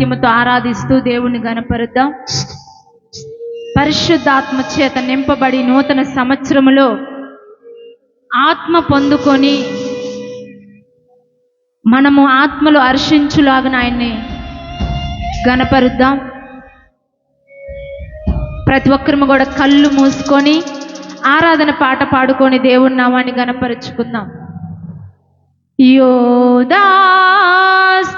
సత్యముతో ఆరాధిస్తూ దేవుణ్ణి గనపరుద్దాం. పరిశుద్ధాత్మ చేత నింపబడి నూతన సంవత్సరములో ఆత్మ పొందుకొని మనము ఆత్మలు హర్షించులాగా ఆయన్ని గనపరుద్దాం. ప్రతి ఒక్కరము కూడా కళ్ళు మూసుకొని ఆరాధన పాట పాడుకొని దేవుని నామాన్ని గనపరుచుకుందాం. యోదా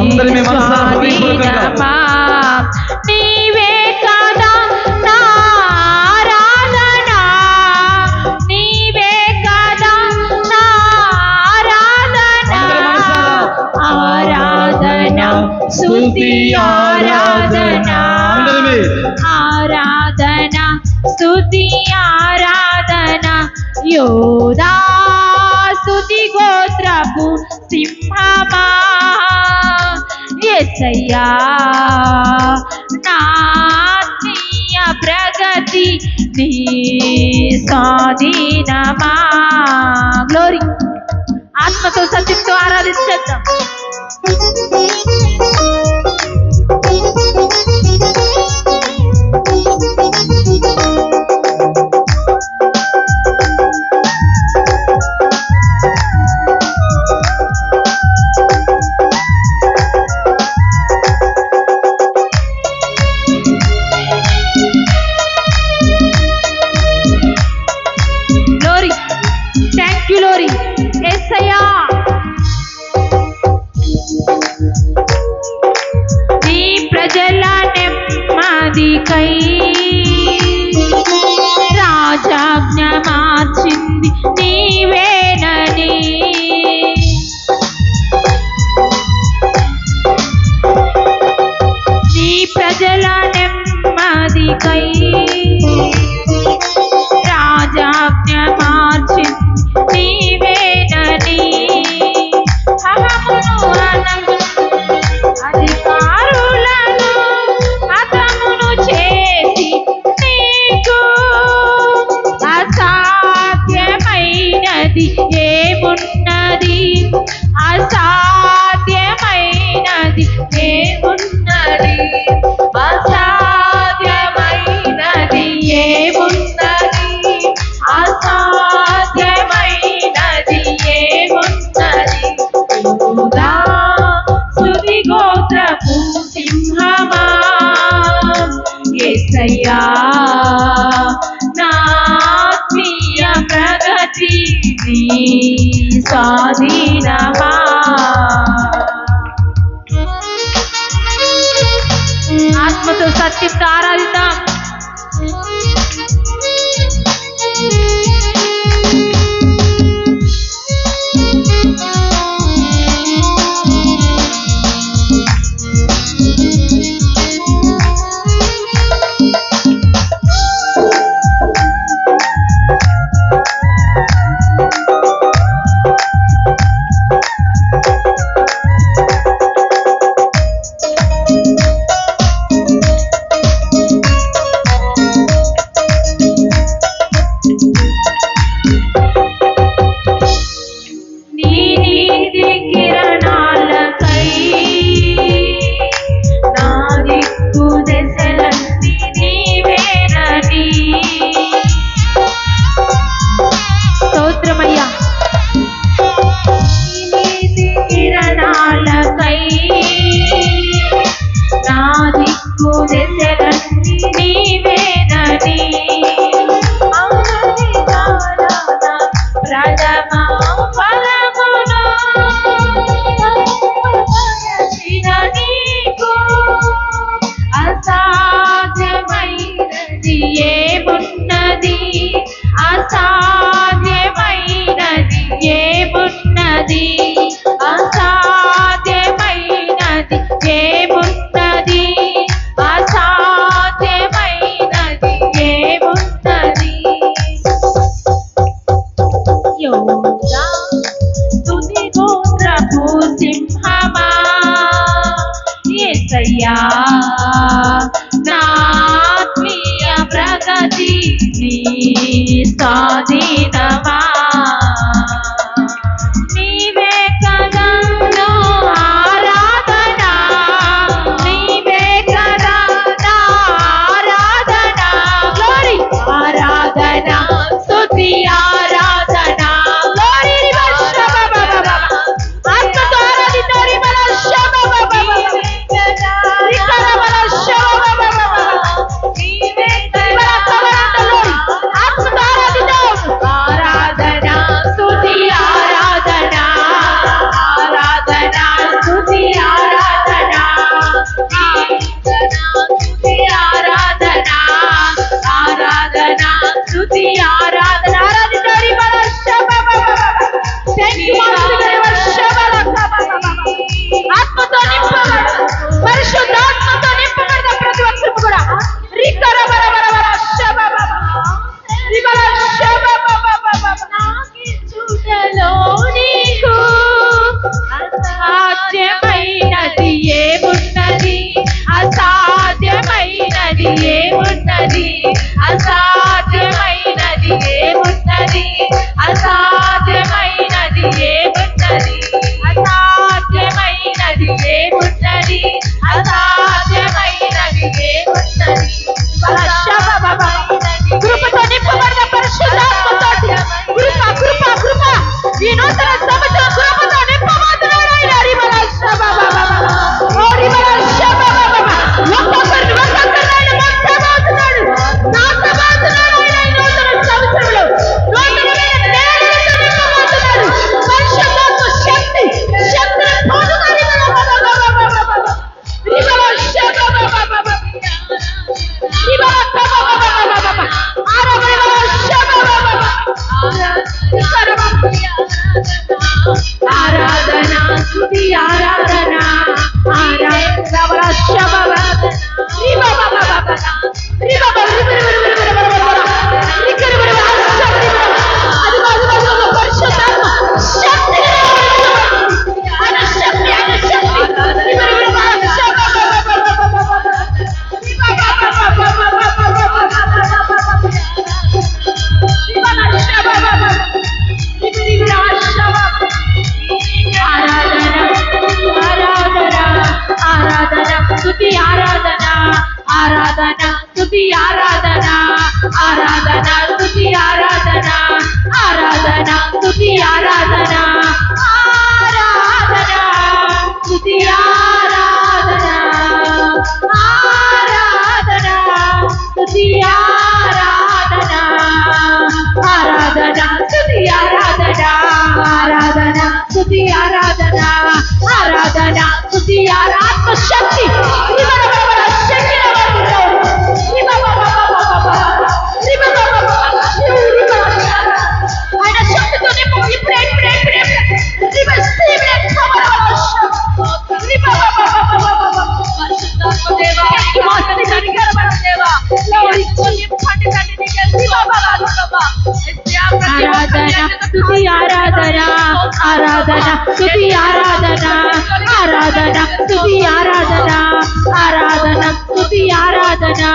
అందరి మీ మనసారా హృదయపూర్వకంగా. స్వాధీనమా. నీవే కదా నా ఆరాధన నీవే కదా నా ఆరాధన అందరి మనసారా. ఆరాధన స్తుతి ఆరాధన అందరివి. ఆరాధన స్తుతి ఆరాధన యోదా ఎసయ్యా నాత్మీయ ప్రగతి నీ స్వాధీనమా. గ్లోరీ ఆత్మతో సత్యంతో ఆరాధించేద్దాం. నెమ్మదికై రాజాజ్ఞ మార్చింది నీవేనని. నీ ప్రజల నెమ్మదికై സൃഷ്ടിസ്ഥാരാധിത Dina Ma. Azadi, Azadi. துதி ஆராதனா ஆராதனா துதி ஆராதனா ஆராதனா துதி ஆராதனா ஆராதனா துதி ஆராதனா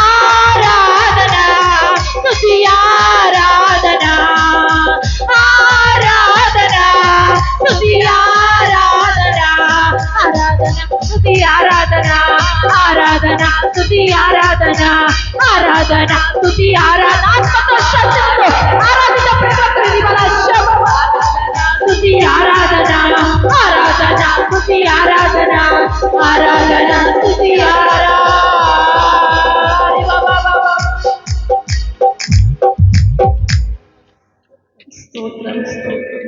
ஆராதனா துதி ஆராதனா ஆராதனா துதி ஆராதனா ஆராதனா துதி ஆராதனா आराधना, स्तुति, आराधना आराधना, स्तुति, आराधना आत्मतो आराधित प्रेम प्रतिबल स्तुति, आराधना आराधना, स्तुति, आराधना आराधना, स्तुति, आराधना। स्तोत्रम स्तोत्रम।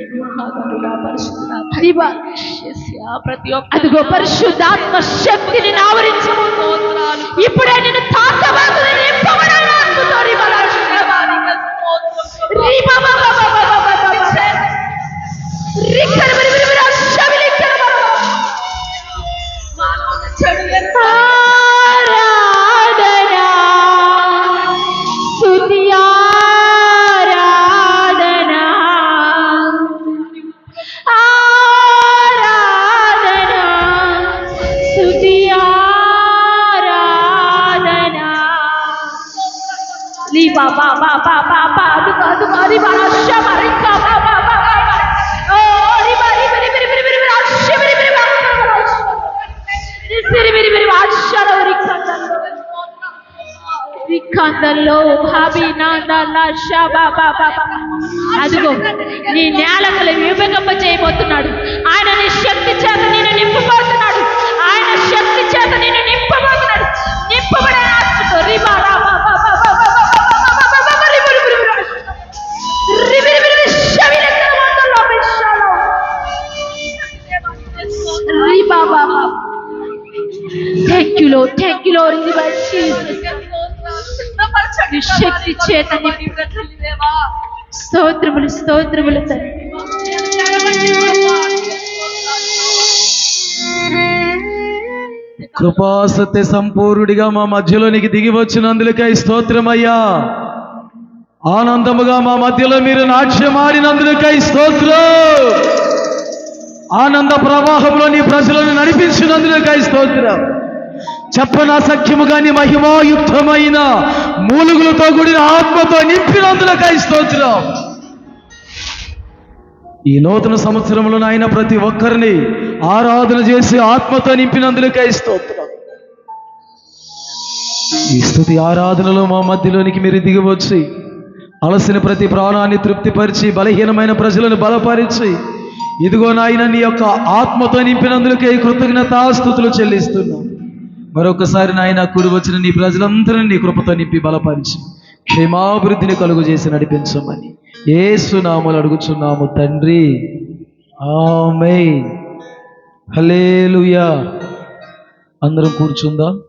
అదిగో పరిశుద్ధాత్మ శక్తిని ఆవరించు ఇప్పుడే నేను తాకబాకు రీపవ విఖందంలో భావి నాందాల అదిగో నీ నేలకలు విభగంప చేయబోతున్నాడు. ఆయన నీ శక్తి చేత నిన్ను నింపబోతున్నాడు. ఆయన శక్తి చేత నేను నింపు శక్తి స్తోత్రములు స్తోత్రములు తండ్రి. కృపాసత్య సంపూర్ణుడిగా మా మధ్యలోనికి దిగి వచ్చినందులకై స్తోత్రమయ్యా. ఆనందముగా మా మధ్యలో మీరు నాట్యమాడినందులకై స్తోత్రం. ఆనంద ప్రవాహంలో నీ ప్రజలను నడిపించినందులకై స్తోత్రం. చెప్పన సఖ్యము కాని మహిమాయుక్తమైన మూలుగులతో కూడిన ఆత్మతో నింపినందులకై స్తోత్రం. ఈ నూతన సంవత్సరంలో నాయన ప్రతి ఒక్కరిని ఆరాధన చేసి ఆత్మతో నింపినందులకై స్తోత్రం. ఈ స్థుతి ఆరాధనలో మా మధ్యలోనికి మీరు దిగివచ్చి అలసిన ప్రతి ప్రాణాన్ని తృప్తిపరిచి బలహీనమైన ప్రజలను బలపరిచి ఇదిగో నాయన నీ యొక్క ఆత్మతో నింపినందులకే కృతజ్ఞతాస్థుతులు చెల్లిస్తున్నాం. మరొకసారి నాయన కూడి వచ్చిన నీ ప్రజలందరినీ నీ కృపతో నింపి బలపరిచి క్షేమాభివృద్ధిని కలుగు చేసి నడిపించమని ఏసునామలు అడుగుచున్నాము తండ్రి. ఆమె హలేలుయా అందరం కూర్చుందాం.